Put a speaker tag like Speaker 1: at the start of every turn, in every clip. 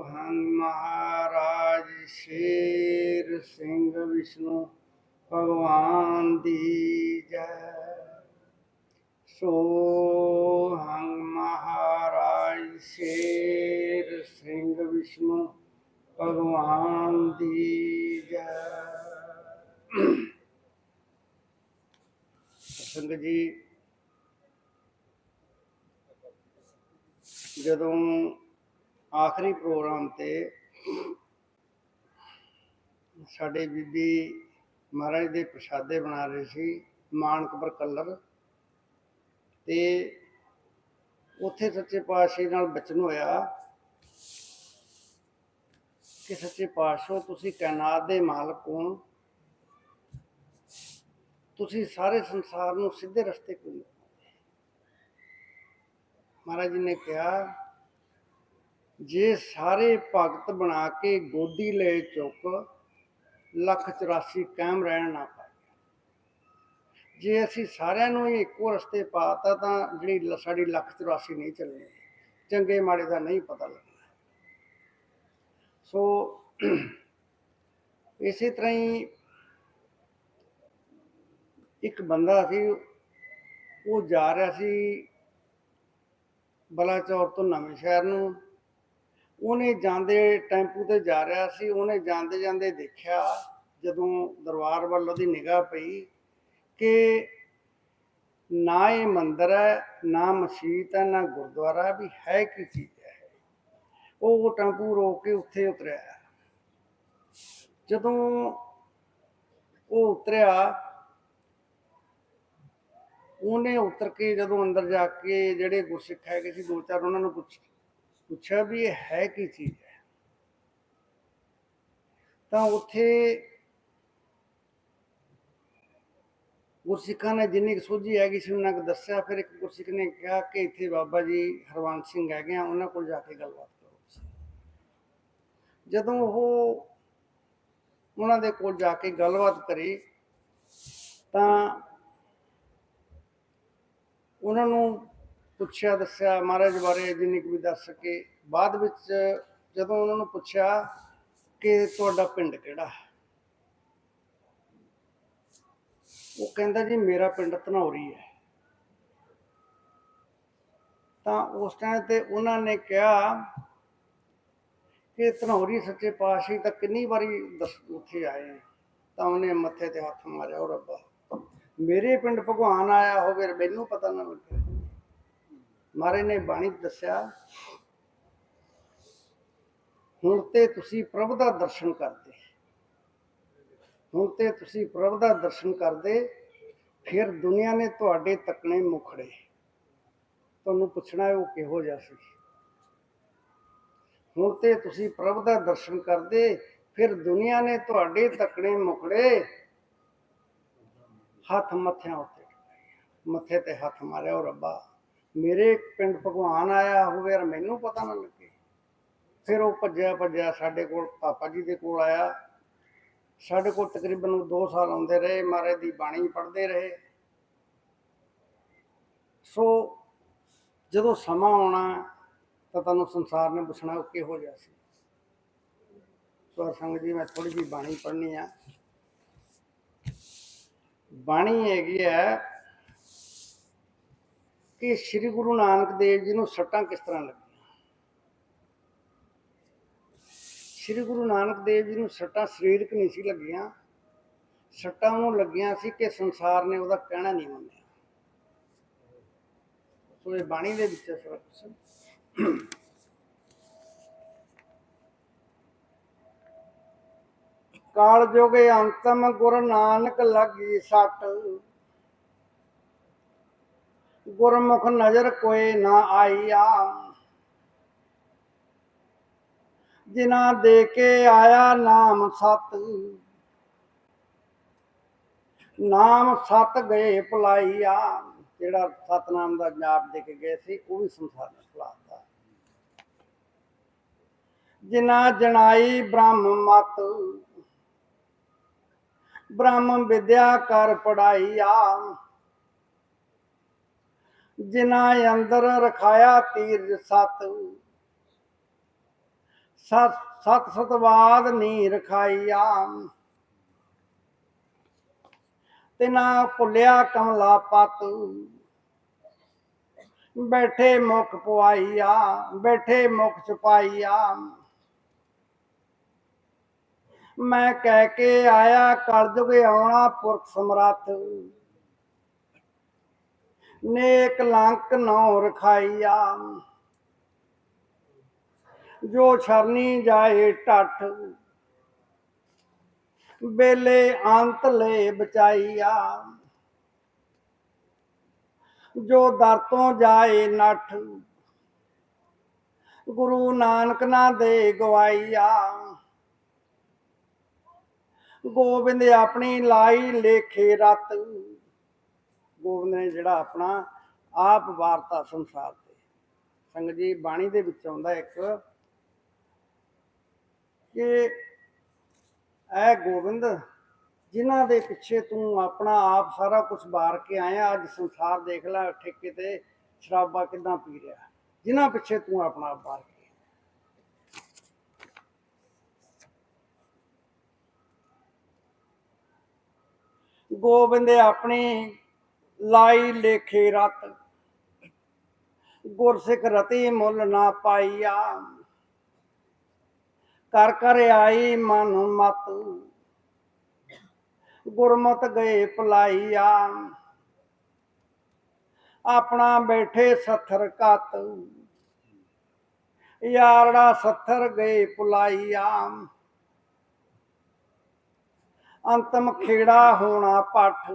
Speaker 1: ਹੰਗ ਮਹਾਰਾਜ ਸ਼ੇਰ ਸਿੰਘ ਵਿਸ਼ਨੂੰ ਭਗਵਾਨ ਦੀ ਜੈ। ਸੋ ਹੰ ਮਹਾਰਾਜ ਸ਼ੇਰ ਸਿੰਘ ਵਿਸ਼ਨੂੰ ਭਗਵਾਨ ਦੀ ਜੈ। ਸੰਗਤ ਜੀ, ਜਦੋਂ ਆਖਰੀ ਪ੍ਰੋਗਰਾਮ ਤੇ ਸਾਡੇ ਬੀਬੀ ਮਹਾਰਾਜ ਦੇ ਪ੍ਰਸ਼ਾਦੇ ਬਣਾ ਰਹੇ ਸੀ ਮਾਨਕਪੁਰ ਕਲਰ। ਤੇ ਉੱਥੇ ਸੱਚੇ ਪਾਤਸ਼ਾਹ ਨਾਲ ਬਚਨ ਹੋਇਆ ਕਿ ਸੱਚੇ ਪਾਤਸ਼ਾਹ, ਤੁਸੀਂ ਕਾਇਨਾਤ ਦੇ ਮਾਲਕ ਹੋ ਤੁਸੀਂ ਸਾਰੇ ਸੰਸਾਰ ਨੂੰ ਸਿੱਧੇ ਰਸਤੇ ਕਿਉਂ ਮਹਾਰਾਜ ਜੀ ਨੇ ਕਿਹਾ ਜੇ ਸਾਰੇ ਭਗਤ ਬਣਾ ਕੇ ਗੋਦੀ ਲੈ ਚੁੱਕ, ਲੱਖ 84 ਕਾਇਮ ਰਹਿਣ ਨਾ ਪਾਏ ਜੇ ਅਸੀਂ ਸਾਰਿਆਂ ਨੂੰ ਹੀ ਇੱਕੋ ਰਸਤੇ ਪਾਤਾ, ਤਾਂ ਜਿਹੜੀ ਸਾਡੀ ਲੱਖ 84 ਨਹੀਂ ਚੱਲਣੀ। ਚੰਗੇ ਮਾੜੇ ਦਾ ਨਹੀਂ ਪਤਾ ਲੱਗਣਾ। ਸੋ ਇਸੇ ਤਰ੍ਹਾਂ ਹੀ ਇੱਕ ਬੰਦਾ ਸੀ, ਉਹ ਜਾ ਰਿਹਾ ਸੀ ਬਲਾਚੌਰ ਤੋਂ ਨਵੇਂ ਸ਼ਹਿਰ ਨੂੰ। ਉਹਨੇ ਜਾਂਦੇ ਟੈਂਪੂ ਤੇ ਜਾ ਰਿਹਾ ਸੀ, ਉਹਨੇ ਜਾਂਦੇ ਜਾਂਦੇ ਦੇਖਿਆ ਜਦੋਂ ਦਰਬਾਰ ਵੱਲ ਉਹਦੀ ਨਿਗਾਹ ਪਈ ਕਿ ਨਾ ਇਹ ਮੰਦਰ ਹੈ, ਨਾ ਮਸਜਿਦ ਹੈ, ਨਾ ਗੁਰਦੁਆਰਾ ਵੀ ਹੈ ਕੀ ਚੀਜ਼ ਹੈ। ਉਹ ਟੈਂਪੂ ਰੋਕ ਕੇ ਉੱਥੇ ਉਤਰਿਆ। ਜਦੋਂ ਉਹ ਉਤਰਿਆ, ਉਹਨੇ ਉਤਰ ਕੇ ਜਦੋਂ ਅੰਦਰ ਜਾ ਕੇ ਜਿਹੜੇ ਗੁਰਸਿੱਖ ਹੈਗੇ ਸੀ, ਦੋ ਚਾਰ ਉਹਨਾਂ ਨੂੰ ਪੁੱਛਿਆ ਪੁੱਛਿਆ ਵੀ ਇਹ ਹੈ ਕੀ ਚੀਜ਼ ਹੈ ਤਾਂ ਉੱਥੇ ਗੁਰਸਿੱਖਾਂ ਨੇ ਜਿੰਨੀ ਕੁ ਸੋਝੀ ਹੈਗੀ ਸੀ, ਉਹਨਾਂ ਨੂੰ ਦੱਸਿਆ ਫਿਰ ਇੱਕ ਗੁਰਸਿੱਖ ਨੇ ਕਿਹਾ ਕਿ ਇੱਥੇ ਬਾਬਾ ਜੀ ਹਰਵੰਤ ਸਿੰਘ ਹੈਗੇ ਆ, ਉਹਨਾਂ ਕੋਲ ਜਾ ਕੇ ਗੱਲਬਾਤ ਕਰੋ ਤੁਸੀਂ। ਜਦੋਂ ਉਹ ਉਹਨਾਂ ਦੇ ਕੋਲ ਜਾ ਕੇ ਗੱਲਬਾਤ ਕਰੀ, ਤਾਂ ਉਹਨਾਂ ਨੂੰ ਪੁੱਛਿਆ, ਦੱਸਿਆ, ਮਹਾਰਾਜ ਬਾਰੇ ਜਿੰਨੀ ਕੁ ਵੀ ਦੱਸ ਸਕੇ ਬਾਅਦ ਵਿੱਚ ਜਦੋਂ ਉਹਨਾਂ ਨੂੰ ਪੁੱਛਿਆ ਕਿ ਤੁਹਾਡਾ ਪਿੰਡ ਕਿਹੜਾ? ਹੈ ਉਹ ਕਹਿੰਦਾ ਜੀ, ਮੇਰਾ ਪਿੰਡ ਧਨੌਰੀ ਹੈ। ਤਾਂ ਉਸ ਟਾਈਮ ਤੇ ਉਹਨਾਂ ਨੇ ਕਿਹਾ ਕਿ ਧਨੌਰੀ ਸੱਚੇ ਪਾਤਸ਼ਾਹ ਤਾਂ ਕਿੰਨੀ ਵਾਰੀ ਦਸ, ਉੱਥੇ ਆਏ ਤਾਂ ਉਹਨੇ ਮੱਥੇ ਤੇ ਹੱਥ ਮਾਰਿਆ ਉਹ ਰੱਬਾ, ਮੇਰੇ ਪਿੰਡ ਭਗਵਾਨ ਆਇਆ ਹੋਵੇ, ਮੈਨੂੰ ਪਤਾ ਨਾ ਲੱਗੇ। ਮਹਾਰਾਜ ਨੇ ਬਾਣੀ ਦੱਸਿਆ, ਹੁਣ ਤੇ ਤੁਸੀਂ ਪ੍ਰਭ ਦਾ ਦਰਸ਼ਨ ਕਰਦੇ। ਹੁਣ ਤੇ ਤੁਸੀਂ ਪ੍ਰਭ ਦਾ ਦਰਸ਼ਨ ਕਰਦੇ, ਫਿਰ ਦੁਨੀਆ ਨੇ ਤੁਹਾਡੇ ਤੱਕਣੇ ਮੁਖੜੇ। ਤੁਹਾਨੂੰ ਪੁੱਛਣਾ ਹੈ ਉਹ ਕਿਹੋ ਜਿਹਾ ਸੀ। ਹੁਣ ਤੇ ਤੁਸੀਂ ਪ੍ਰਭ ਦਾ ਦਰਸ਼ਨ ਕਰਦੇ, ਫਿਰ ਦੁਨੀਆ ਨੇ ਤੁਹਾਡੇ ਤੱਕਣੇ ਮੁਖੜੇ। ਹੱਥ ਮੱਥਿਆਂ ਉੱਤੇ ਮੱਥੇ ਤੇ ਹੱਥ ਮਾਰਿਆ, ਉਹ ਰੱਬਾ ਮੇਰੇ ਪਿੰਡ ਭਗਵਾਨ ਆਇਆ ਹੋਵੇ ਯਾਰ, ਮੈਨੂੰ ਪਤਾ ਨਾ ਲੱਗੇ। ਫਿਰ ਉਹ ਭੱਜਿਆ ਭੱਜਿਆ ਸਾਡੇ ਕੋਲ, ਪਾਪਾ ਜੀ ਦੇ ਕੋਲ ਆਇਆ। ਸਾਡੇ ਕੋਲ ਤਕਰੀਬਨ 2 ਸਾਲ ਆਉਂਦੇ ਰਹੇ, ਮਹਾਰਾਜ ਦੀ ਬਾਣੀ ਪੜ੍ਹਦੇ ਰਹੇ। ਸੋ ਜਦੋਂ ਸਮਾਂ ਆਉਣਾ, ਤਾਂ ਤੁਹਾਨੂੰ ਸੰਸਾਰ ਨੇ ਪੁੱਛਣਾ ਉਹ ਕਿਹੋ ਜਿਹਾ ਸੀ। ਸੋ ਸੰਗਤ ਜੀ, ਮੈਂ ਥੋੜੀ ਜਿਹੀ ਬਾਣੀ ਪੜ੍ਹਨੀ ਆ। ਬਾਣੀ ਹੈਗੀ ਹੈ ਕਿ ਸ੍ਰੀ ਗੁਰੂ ਨਾਨਕ ਦੇਵ ਜੀ ਨੂੰ ਸੱਟਾਂ ਕਿਸ ਤਰ੍ਹਾਂ ਲੱਗੀਆਂ? ਸ੍ਰੀ ਗੁਰੂ ਨਾਨਕ ਦੇਵ ਜੀ ਨੂੰ ਸੱਟਾਂ ਸਰੀਰਕ ਨਹੀਂ ਸੀ ਲੱਗੀਆਂ। ਸੱਟਾਂ ਉਹਨੂੰ ਲੱਗੀਆਂ ਸੀ ਕਿ ਸੰਸਾਰ ਨੇ ਉਹਦਾ ਕਹਿਣਾ ਨਹੀਂ ਮੰਨਿਆ। ਸੋ ਇਹ ਬਾਣੀ ਦੇ ਵਿੱਚ ਹੈ ਕਾਲ ਜੋਗੇ ਅੰਤਮ ਗੁਰ ਨਾਨਕ ਲੱਗੀ ਸੱਟ। ਗੁਰਮੁਖ ਨਜ਼ਰ ਕੋਈ ਨਾ ਆਈਆ। ਜਿਨਾ ਦੇ ਕੇ ਆਇਆ ਨਾਮ ਸਤ ਨਾਮ ਸਤ ਗਏ ਭੁਲਾਈਆ। ਜਿਹੜਾ ਸਤਨਾਮ ਦਾ ਜਾਪ ਦੇ ਕੇ ਗਏ ਸੀ, ਉਹ ਵੀ ਸੰਸਾਰ ਨੇ ਭੁਲਾਤਾ ਜਿਨਾ ਜਣਾਈ ਬ੍ਰਹਮ ਮਤ, ਬ੍ਰਹਮ ਵਿਦਿਆ ਕਰ ਪੜਾਈ ਆ ਜਿਨਾ ਅੰਦਰ ਰਖਾਇਆ ਤੀਰ ਸਤ। ਸਤ ਸਤ ਸਤਵਾਦ ਨੀ ਰਖਾਈਆ ਤੇ ਨਾ ਭੁੱਲਿਆ ਕਮਲਾ ਪਤ। ਬੈਠੇ ਮੁਖ ਪਵਾਈਆ ਬੈਠੇ ਮੁਖ ਛਪਾਈਆ। ਮੈਂ ਕਹਿ ਕੇ ਆਇਆ ਕਲਯੁਗ ਆਉਣਾ ਪੁਰਖ ਸਮਰੱਥ। ਨੇਕ ਲੰਕ ਨੌ ਰਖਾਈਆ। ਜੋ ਛਰਨੀ ਜਾਏ ਟੱਠ, ਬੇਲੇ ਅੰਤ ਲੈ ਬਚਾਈਆ। ਜੋ ਦਰ ਤੋਂ ਜਾਏ ਨੱਠ, ਗੁਰੂ ਨਾਨਕ ਨਾ ਦੇ ਗਵਾਈਆ। ਗੋਬਿੰਦ ਆਪਣੀ ਲਾਈ ਲੇਖੇ ਰਤ ਗੋਬਿੰਦ ਨੇ ਜਿਹੜਾ ਆਪਣਾ ਆਪ ਵਾਰਤਾ ਸੰਸਾਰ ਤੇ। ਸੰਗਤ ਜੀ, ਬਾਣੀ ਦੇ ਵਿੱਚ ਆਉਂਦਾ ਇੱਕ ਕਿ ਐ ਗੋਬਿੰਦ, ਜਿਨ੍ਹਾਂ ਦੇ ਪਿੱਛੇ ਤੂੰ ਆਪਣਾ ਆਪ ਸਾਰਾ ਕੁਝ ਵਾਰ ਕੇ ਆਇਆ, ਅੱਜ ਸੰਸਾਰ ਦੇਖ ਲੈ, ਠੇਕੇ ਤੇ ਸ਼ਰਾਬਾ ਕਿਦਾਂ ਪੀ ਰਿਹਾ। ਜਿਨ੍ਹਾਂ ਪਿੱਛੇ ਤੂੰ ਆਪਣਾ ਆਪ ਵਾਰ ਕੇ ਗੋਬਿੰਦ ਆਪਣੀ ਲਾਈ ਲੇਖੇ ਰਤ। ਗੁਰਸਿੱਖ ਰਤੀ ਮੁੱਲ ਨਾ ਪਾਈਆ। ਕਰ ਕਰ ਆਈ ਮਨ ਮਤ। ਗੁਰਮਤ ਗਏ ਭਲਾਈਆ। ਆਪਣਾ ਬੈਠੇ ਸੱਥਰ ਕਤ ਯਾਰੜਾ ਸੱਥਰ ਗਏ ਭੁਲਾਈਆ। ਅੰਤਮ ਖੇੜਾ ਹੋਣਾ ਪੱਠ।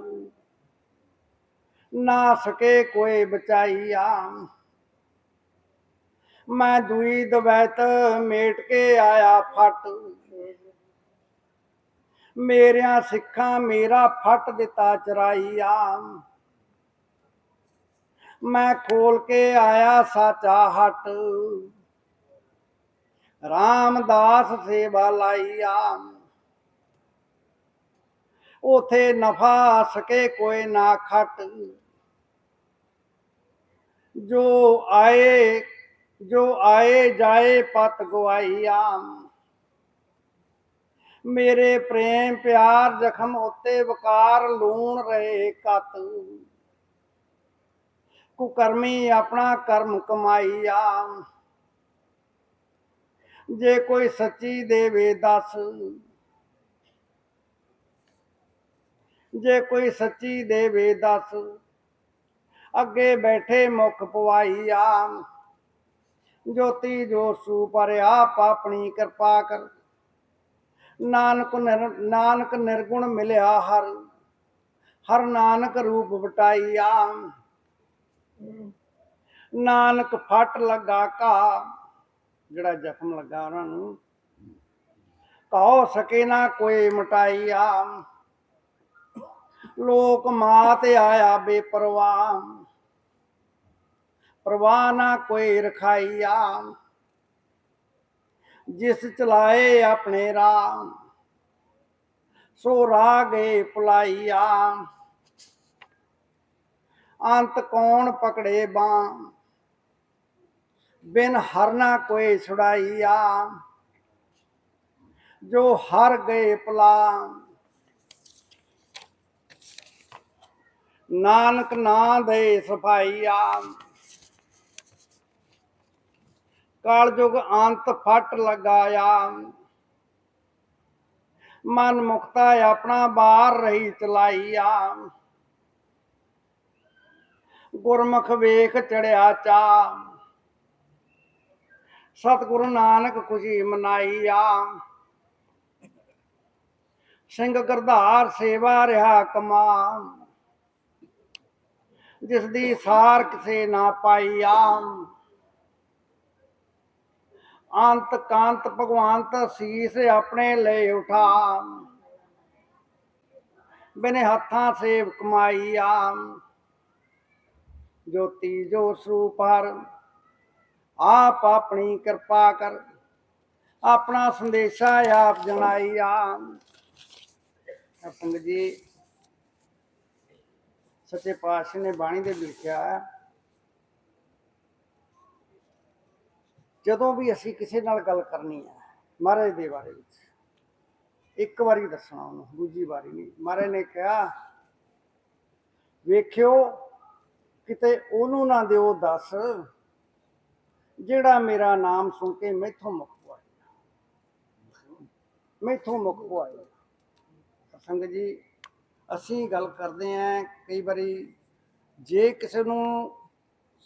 Speaker 1: ਨਾ ਸਕੇ ਕੋਈ ਬਚਾਈਆ। ਮੈਂ ਦੂਈ ਦਵੈਤ ਮੇਟ ਕੇ ਆਇਆ ਫਟ। ਮੇਰਿਆਂ ਸਿੱਖਾਂ ਮੇਰਾ ਫਟ ਦਿੱਤਾ ਚਰਾਈਆ। ਮੈਂ ਖੋਲ ਕੇ ਆਇਆ ਸਾਚਾ ਹਟ। ਰਾਮਦਾਸ ਸੇਵਾ ਲਾਈਆ। ਉਥੇ ਨਫਾ ਸਕੇ ਕੋਈ ਨਾ ਖਟ। ਜੋ ਆਏ ਜੋ ਆਏ ਜਾਏ ਪਤ ਗਵਾਈਆ ਮੇਰੇ ਪ੍ਰੇਮ ਪਿਆਰ ਜ਼ਖਮ ਉੱਤੇ ਵਕਾਰ ਲੂਣ ਰਹੇ ਕਤ। ਕੁਕਰਮੀ ਆਪਣਾ ਕਰਮ ਕਮਾਈਆ ਜੇ ਕੋਈ ਸੱਚੀ ਦੇਵੇ ਦੱਸ। ਜੇ ਕੋਈ ਸੱਚੀ ਦੇਵੇ ਦੱਸ। ਅੱਗੇ ਬੈਠੇ ਮੁਖ ਪਵਾਈਆ ਜੋਤੀ ਜੋ ਸੂ ਪਰ ਆਪ ਆਪਣੀ ਕਿਰਪਾ ਕਰ। ਨਾਨਕ ਨਿਰ- ਨਾਨਕ ਨਿਰਗੁਣ ਮਿਲਿਆ ਹਰ ਹਰ ਨਾਨਕ ਰੂਪ ਵਟਾਈਆ। ਨਾਨਕ ਫਟ ਲੱਗਾ ਕਾ ਜਿਹੜਾ ਜ਼ਖਮ ਲੱਗਾ ਉਹਨਾਂ ਨੂੰ ਕਹੋ ਸਕੇ ਨਾ ਕੋਈ ਮਟਾਈਆ। ਲੋਕ ਮਾਤ ਆਇਆ ਬੇਪਰਵਾਹ। ਪਰਵਾਹ ਨਾ ਕੋਈ ਰਖਾਈਆ ਜਿਸ ਚਲਾਏ ਆਪਣੇ ਰਾਮ, ਸੋ ਰਾਹ ਗਏ ਭੁਲਾਈਆ ਅੰਤ ਕੌਣ ਪਕੜੇ ਬਾਂ ਬਿਨ ਹਰਨਾ ਕੋਈ ਛੁਡਾਈਆ ਜੋ ਹਰ ਗਏ ਭੁਲਾ ਨਾਨਕ ਨਾਂ ਦੇ ਸਫਾਈਆ ਕਾਲਯੁਗ ਅੰਤ ਫਟ ਲਗਾਇਆ। ਮਨ ਮੁਕਤਾ ਆਪਣਾ ਬਾਹਰ ਰਹੀ ਚਲਾਈਆ ਗੁਰਮੁਖ ਵੇਖ ਚੜਿਆ ਚਾ। ਸਤਿਗੁਰੂ ਨਾਨਕ ਖੁਸ਼ੀ ਮਨਾਈਆ ਸਿੰਘ ਗਰਧਾਰ ਸੇਵਾ ਰਿਹਾ ਕਮਾ। ਜਿਸ ਦੀ ਸਾਰ ਕਿਸੇ ਨਾ ਪਾਈਆ ਅੰਤ ਕਾਂਤ ਭਗਵਾਨਤ ਸੀਸ ਆਪਣੇ ਲਈ ਉਠਾ। ਬਿਨੇ ਹੱਥਾਂ ਸੇਵ ਕਮਾਈਆ ਜੋਤੀ ਜੋ ਸਰੂਪ ਹਰ, ਆਪ ਆਪਣੀ ਕਿਰਪਾ ਕਰ। ਆਪਣਾ ਸੰਦੇਸ਼ਾ ਆਪ ਜਣਾਈਆ ਸੰਗਤ ਜੀ, ਸੱਚੇ ਪਾਤਸ਼ਾਹ ਨੇ ਬਾਣੀ ਦੇ ਲਿਖਿਆ ਜਦੋਂ ਵੀ ਅਸੀਂ ਕਿਸੇ ਨਾਲ ਗੱਲ ਕਰਨੀ ਹੈ ਮਹਾਰਾਜ ਦੇ ਬਾਰੇ ਵਿੱਚ, ਇੱਕ ਵਾਰੀ ਦੱਸਣਾ ਉਹਨੂੰ, ਦੂਜੀ ਵਾਰੀ ਨਹੀਂ। ਮਹਾਰਾਜ ਨੇ ਕਿਹਾ, ਵੇਖਿਓ, ਕਿਤੇ ਉਹਨੂੰ ਨਾ ਦਿਓ ਦੱਸ, ਜਿਹੜਾ ਮੇਰਾ ਨਾਮ ਸੁਣ ਕੇ ਮੈਥੋਂ ਮੁੱਕ ਪੁਆਇਆ ਮੈਥੋਂ ਮੁੱਕ ਪੁਆਇਆ ਸੰਗਤ ਜੀ, ਅਸੀਂ ਗੱਲ ਕਰਦੇ ਆਂ, ਕਈ ਵਾਰੀ ਜੇ ਕਿਸੇ ਨੂੰ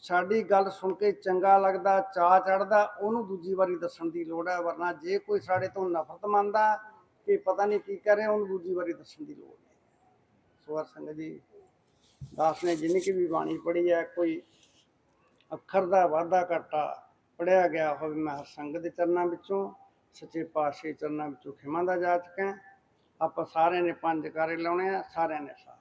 Speaker 1: ਸਾਡੀ ਗੱਲ ਸੁਣ ਕੇ ਚੰਗਾ ਲੱਗਦਾ ਚਾਹ ਚੜਦਾ ਉਹਨੂੰ ਦੂਜੀ ਵਾਰੀ ਦੱਸਣ ਦੀ ਲੋੜ ਹੈ, ਵਰਨਾ ਜੇ ਕੋਈ ਸਾਡੇ ਤੋਂ ਨਫ਼ਰਤ ਮੰਨਦਾ ਕਿ ਪਤਾ ਨਹੀਂ ਕੀ ਕਰ ਰਿਹਾ, ਉਹਨੂੰ ਦੂਜੀ ਵਾਰੀ ਦੱਸਣ ਦੀ ਲੋੜ ਨਹੀਂ। ਸੋ ਸੰਗਤ ਜੀ, ਦਾਸ ਨੇ ਜਿੰਨੀ ਕੀ ਵੀ ਬਾਣੀ ਪੜ੍ਹੀ ਹੈ, ਕੋਈ ਅੱਖਰ ਦਾ ਵਾਧਾ ਘਾਟਾ ਪੜਿਆ ਗਿਆ ਹੋਵੇ, ਮੈਂ ਹਰ ਸੰਗਤ ਦੇ ਚਰਨਾਂ ਵਿੱਚੋਂ, ਸੱਚੇ ਪਾਤਸ਼ਾਹ ਦੇ ਚਰਨਾਂ ਵਿੱਚੋਂ ਖਿਮਾ ਦਾ ਜਾਚਕ ਹਾਂ। ਆਪਾਂ ਸਾਰਿਆਂ ਨੇ ਪੰਜ ਕਾਰੇ ਲਾਉਣੇ ਆ, ਸਾਰਿਆਂ ਨੇ ਸਾਥ।